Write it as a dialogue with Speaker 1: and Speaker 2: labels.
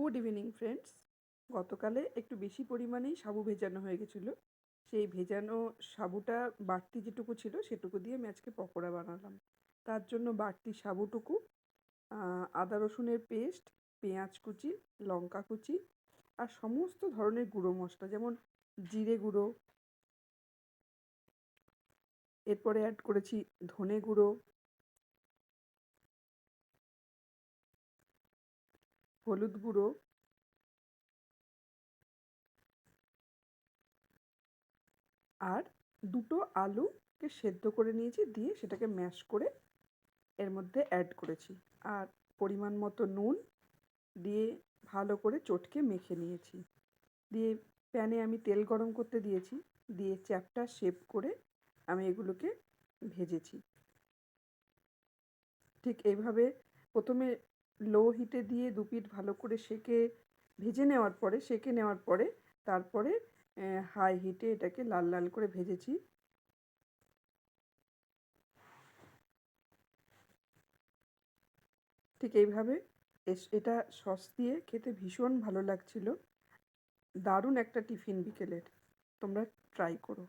Speaker 1: Good evening, friends. গতকালে একটু বেশি পরিমাণেই সাবু ভেজানো হয়ে গেছিল। সেই ভেজানো সাবুটা বাড়তি যেটুকু ছিল, সেটুকু দিয়ে আমি আজকে পকোড়া বানালাম। তার জন্য বাড়তি সাবুটুকু আদা রসুনের পেস্ট, পেঁয়াজ কুচি, লঙ্কা কুচি আর সমস্ত ধরনের গুঁড়ো মশলা, যেমন জিরে গুঁড়ো। এরপরে অ্যাড করেছি ধনে গুঁড়ো। হলুদ গুঁড়ো। আর দুটো আলুকে সেদ্ধ করে নিয়েছি, দিয়ে সেটাকে ম্যাশ করে এর মধ্যে অ্যাড করেছি। আর পরিমাণ মতো নুন দিয়ে ভালো করে চটকে মেখে নিয়েছি। দিয়ে প্যানে আমি তেল গরম করতে দিয়েছি, দিয়ে চ্যাপটা শেপ করে আমি এগুলোকে ভেজেছি। ঠিক এইভাবে প্রথমে লো হিটে দিয়ে দু পিঠ ভালো করে সেকে ভেজে নেওয়ার পরে, সেকে নেওয়ার পরে তারপরে হাই হিটে এটাকে লাল লাল করে ভেজেছি। ঠিক এইভাবে এটা সস দিয়ে খেতে ভীষণ ভালো লাগছিল। দারুণ একটা টিফিন বিকেলের। তোমরা ট্রাই করো।